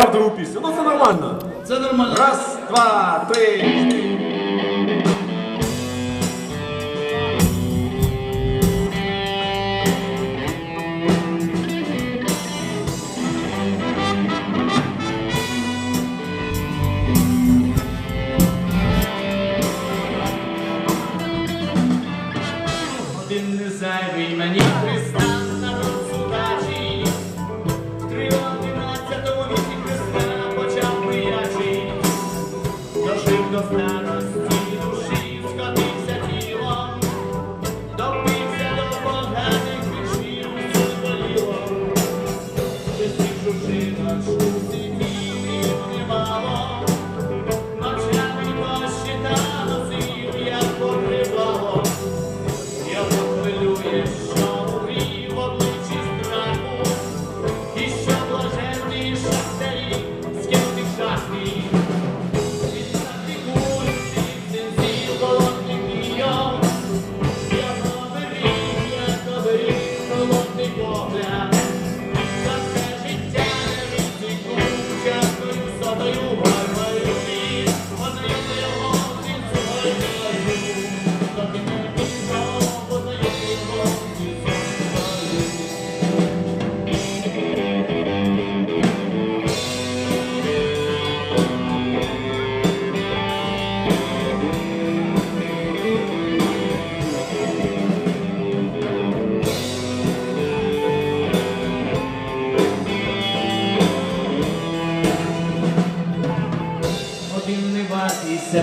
правдиву пісню. Ну це нормально. Це нормально. Раз, два, три. Один зайвий мені.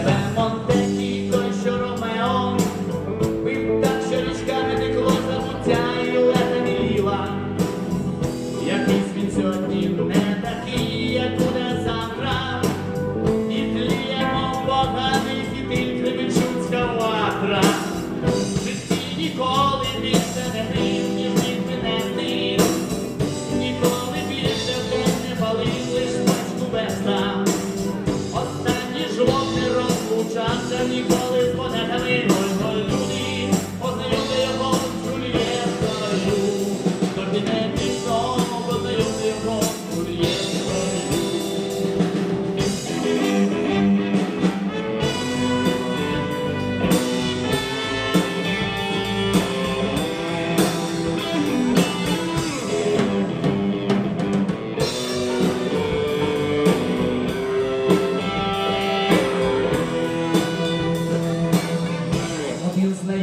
And one day then you call it what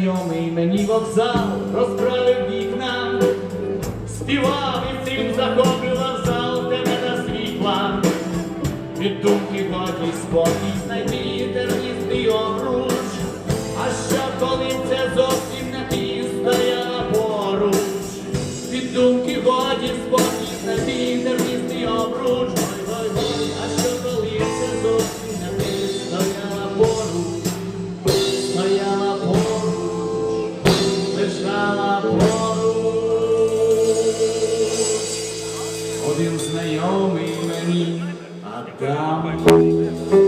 знайомий мені вокзал розправив вікна, співав і цим захопила зал тебе на світла, план. Від думки годі спокій знайти терністий окруж, а що коли це зовсім не ти стояла поруч. Від думки водій, спокій знайти терністий обруч, ой, ой, ой, а my body.